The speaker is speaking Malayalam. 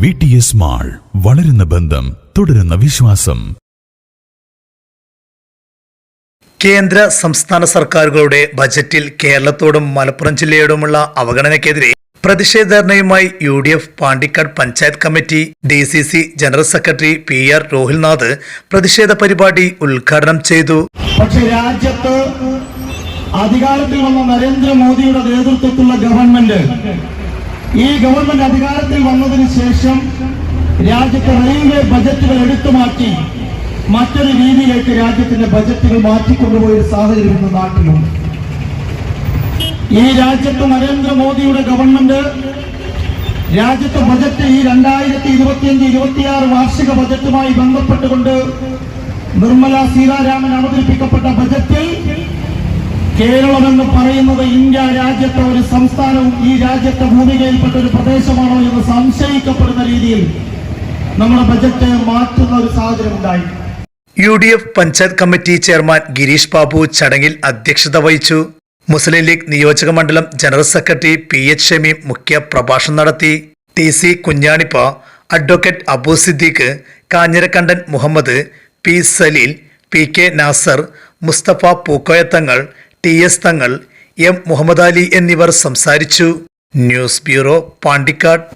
വി ടി എസ് മാൾ വളരുന്ന ബന്ധം തുടരുന്ന വിശ്വാസം. കേന്ദ്ര സംസ്ഥാന സർക്കാരുകളുടെ ബജറ്റിൽ കേരളത്തോടും മലപ്പുറം ജില്ലയോടുമുള്ള അവഗണനയ്ക്കെതിരെ പ്രതിഷേധർണയുമായി U D F Pandikkad panchayat committee D C C general secretary P R Rohilnath പ്രതിഷേധ പരിപാടി ഉദ്ഘാടനം ചെയ്തു. പക്ഷേ രാജ്യത്ത് അധികാരത്തിൽ വന്ന നരേന്ദ്രമോദിയുടെ നേതൃത്വത്തിലുള്ള ഗവൺമെന്റ് ഈ ഗവൺമെന്റ് അധികാരത്തിൽ വന്നതിന് ശേഷം രാജ്യത്തെ റെയിൽവേ ബജറ്റുകൾ എടുത്തു മാറ്റി മറ്റൊരു രീതിയിലേക്ക് രാജ്യത്തിന്റെ ബജറ്റുകൾ മാറ്റിക്കൊണ്ടുപോയ ഒരു സാഹചര്യം ഇന്ന് നാട്ടിലുണ്ട്. ഈ രാജ്യത്ത് നരേന്ദ്രമോദിയുടെ ഗവൺമെന്റ് രാജ്യത്തെ ബജറ്റ് ഈ രണ്ടായിരത്തി ഇരുപത്തിയഞ്ച് ഇരുപത്തിയാറ് വാർഷിക ബജറ്റുമായി ബന്ധപ്പെട്ടുകൊണ്ട് നിർമ്മല സീതാരാമൻ അവതരിപ്പിക്കപ്പെട്ട ബജറ്റിൽ കേരളം എന്ന് പറയുന്നത് ഇന്ത്യ രാജ്യത്തെ ഒരു സംസ്ഥാനവും ഈ രാജ്യത്തെ ഭൂമികയിൽപ്പെട്ട ഒരു പ്രദേശമാണോ എന്ന് സംശയിക്കപ്പെടുന്ന രീതിയിൽ നമ്മുടെ ബജറ്റ് മാറ്റുന്ന ഒരു സാഹചര്യം ഉണ്ടായി. U D F panchayat committee chairman Girish Babu ചടങ്ങിൽ അധ്യക്ഷത വഹിച്ചു. മുസ്ലിം ലീഗ് നിയോജക മണ്ഡലം general secretary P H Shami മുഖ്യ പ്രഭാഷണം നടത്തി. T C Kunjanippa advocate Abu Siddique Kanjirakkandan Muhammad P Saleel P K Nasar Musthafa Pookoyathangal T S Thangal M Muhammad Ali എന്നിവർ സംസാരിച്ചു. News bureau Pandikkad.